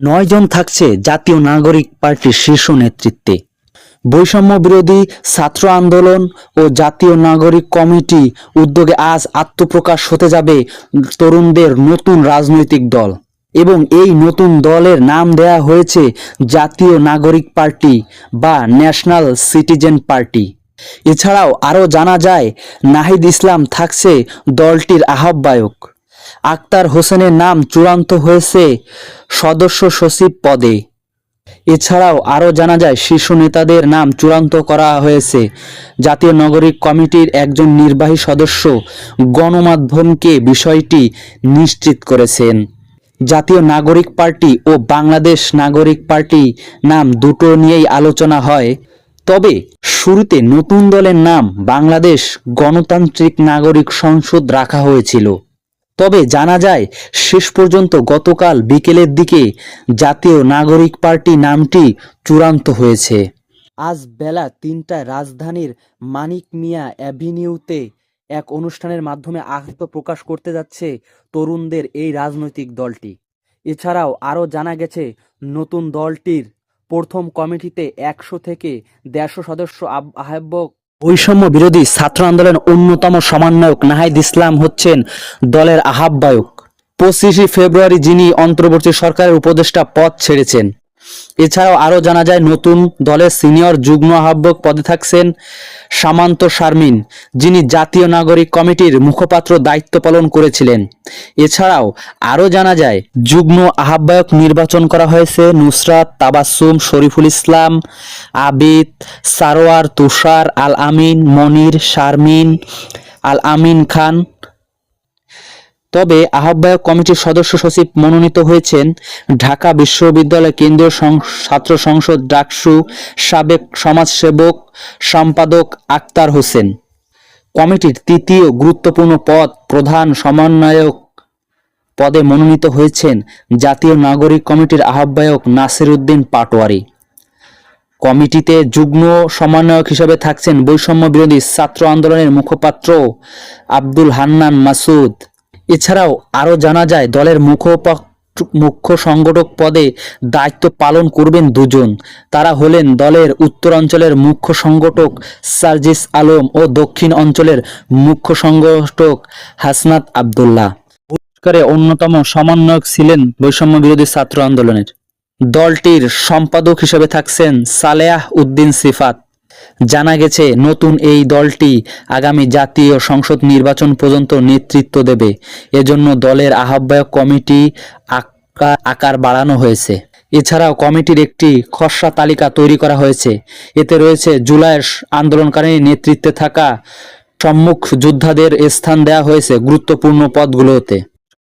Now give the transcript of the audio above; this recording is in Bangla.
নয় জন থাকছে জাতীয় নাগরিক পার্টির শীর্ষ নেতৃত্বে। বৈষম্য বিরোধী ছাত্র আন্দোলন ও জাতীয় নাগরিক কমিটি উদ্যোগে আজ আত্মপ্রকাশ হতে যাবে তরুণদের নতুন রাজনৈতিক দল এবং এই নতুন দলের নাম দেয়া হয়েছে জাতীয় নাগরিক পার্টি বা ন্যাশনাল সিটিজেন পার্টি। এছাড়াও আরও জানা যায়, নাহিদ ইসলাম থাকছে দলটির আহ্বায়ক। আক্তার হোসেনের নাম চূড়ান্ত হয়েছে সদস্য সচিব পদে। এছাড়াও আরও জানা যায়, শীর্ষ নেতাদের নাম চূড়ান্ত করা হয়েছে। জাতীয় নাগরিক কমিটির একজন নির্বাহী সদস্য গণমাধ্যমকে বিষয়টি নিশ্চিত করেছেন। জাতীয় নাগরিক পার্টি ও বাংলাদেশ নাগরিক পার্টি নাম দুটো নিয়েই আলোচনা হয়। তবে শুরুতে নতুন দলের নাম বাংলাদেশ গণতান্ত্রিক নাগরিক সংসদ রাখা হয়েছিল। তবে জানা যায়, শেষ পর্যন্ত গতকাল বিকেলের দিকে জাতীয় নাগরিক পার্টি নামটি চূড়ান্ত হয়েছে। আজ বেলা তিনটায় রাজধানীর মানিক মিয়া অ্যাভিনিউতে এক অনুষ্ঠানের মাধ্যমে আহত প্রকাশ করতে যাচ্ছে তরুণদের এই রাজনৈতিক দলটি। এছাড়াও আরও জানা গেছে, নতুন দলটির প্রথম কমিটিতে একশো থেকে দেড়শো সদস্য আহ্বায়ক বৈষম্য বিরোধী ছাত্র আন্দোলনের অন্যতম সমন্বয়ক নাহিদ ইসলাম হচ্ছেন দলের আহ্বায়ক। পঁচিশে ফেব্রুয়ারি যিনি অন্তর্বর্তী সরকারের উপদেষ্টা পদ ছেড়েছেন। এছাড়াও আরও জানা যায়, নতুন দলের সিনিয়র যুগ্ম আহ্বায়ক পদে থাকছেন সামান্ত শারমিন, যিনি জাতীয় নাগরিক কমিটির মুখপাত্র দায়িত্ব পালন করেছিলেন। এছাড়াও আরও জানা যায়, যুগ্ম আহ্বায়ক নির্বাচন করা হয়েছে নুসরাত তাবাসুম শরীফুল ইসলাম, আবিদ, সারোয়ার তুষার, আল আমিন, মনির শারমিন, আল আমিন খান তবে আহ্বায়ক কমিটির সদস্য সচিব মনোনীত হয়েছেন ঢাকা বিশ্ববিদ্যালয় কেন্দ্রীয় ছাত্র সংসদ ডাকসু সাবেক সমাজসেবক সম্পাদক আক্তার হোসেন। কমিটির তৃতীয় গুরুত্বপূর্ণ পদ প্রধান সমন্বয়ক পদে মনোনীত হয়েছেন জাতীয় নাগরিক কমিটির আহ্বায়ক নাসির উদ্দিন পাটোয়ারি। কমিটিতে যুগ্ম সমন্বয়ক হিসেবে থাকছেন বৈষম্য বিরোধী ছাত্র আন্দোলনের মুখপাত্র আব্দুল হান্নান মাসুদ। এছাড়াও আরও জানা যায়, দলের মুখপাত্র মুখ্য সংগঠক পদে দায়িত্ব পালন করবেন দুজন। তারা হলেন দলের উত্তরাঞ্চলের মুখ্য সংগঠক সার্জিস আলম ও দক্ষিণ অঞ্চলের মুখ্য সংগঠক হাসনাত আবদুল্লাহ। পুরস্কারে অন্যতম সমন্বয়ক ছিলেন বৈষম্য বিরোধী ছাত্র আন্দোলনের। দলটির সম্পাদক হিসেবে থাকছেন সালেহ উদ্দিন সিফাত। জানা গেছে, নতুন এই দলটি আগামী জাতীয় সংসদ নির্বাচন পর্যন্ত নেতৃত্ব দেবে। এজন্য দলের আহ্বায়ক কমিটি আকা- আকার বাড়ানো হয়েছে। এছাড়াও কমিটির একটি খসড়া তালিকা তৈরি করা হয়েছে। এতে রয়েছে জুলাইয়ের আন্দোলনকারী নেতৃত্বে থাকা সম্মুখ যোদ্ধাদের স্থান দেওয়া হয়েছে গুরুত্বপূর্ণ পদগুলোতে।